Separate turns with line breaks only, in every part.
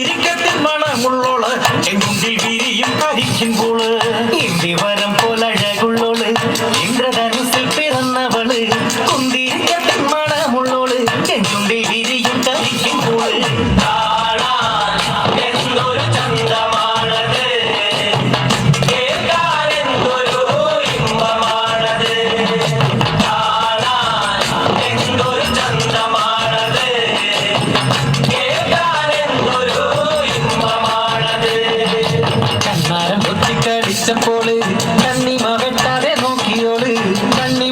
കുന്തിരിക്കത്തിൽ മണമുള്ളോൾ. ചെങ്കുണ്ടിൽ വിരിയും
ഇന്ദിവരം പോലഴകുള്ളോൾ
கண்ணி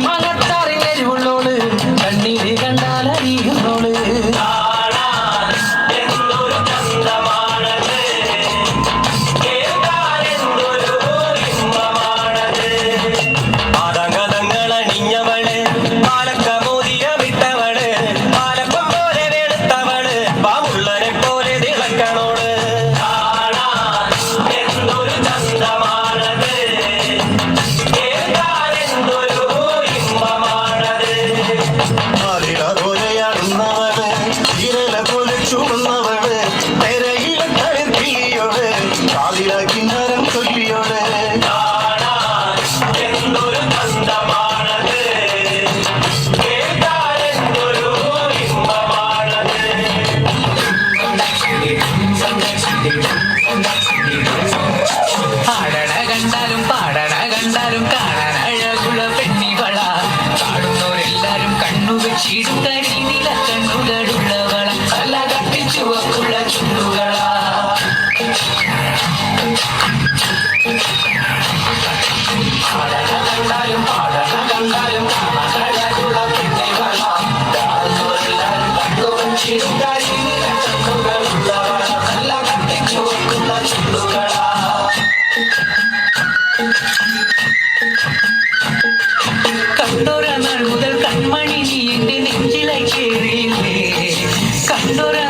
llorar.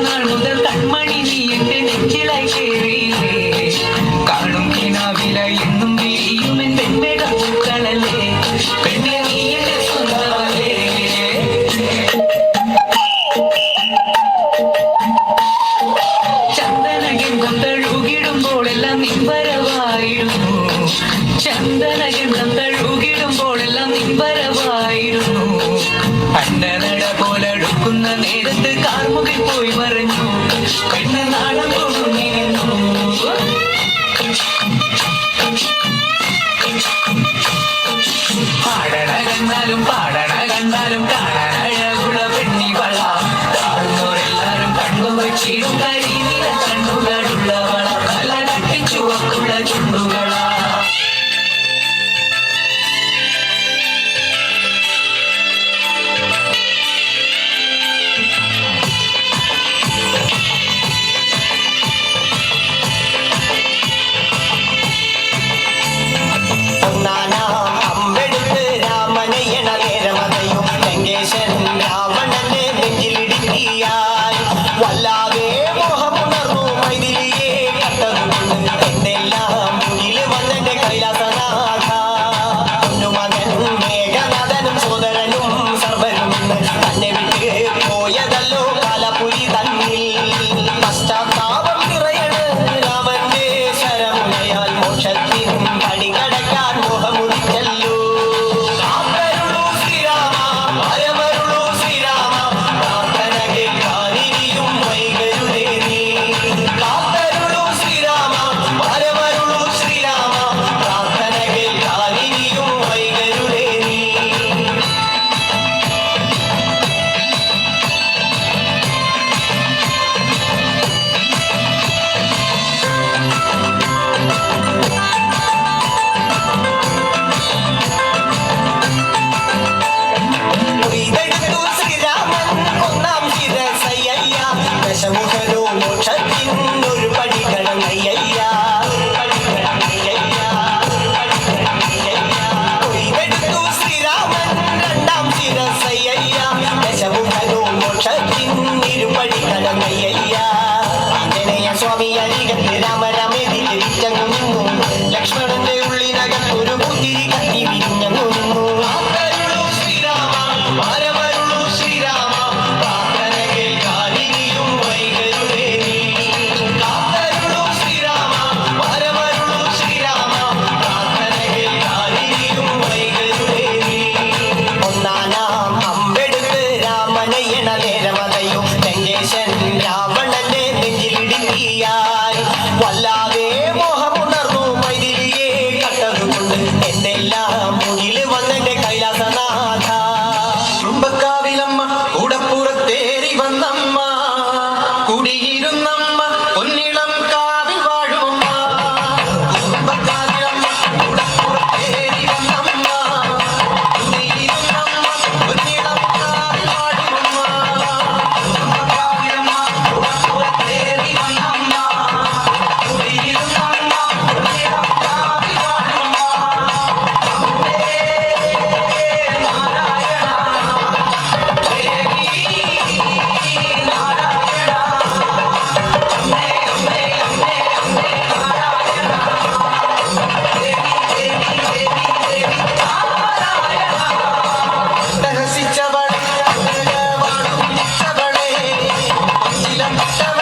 Thank you.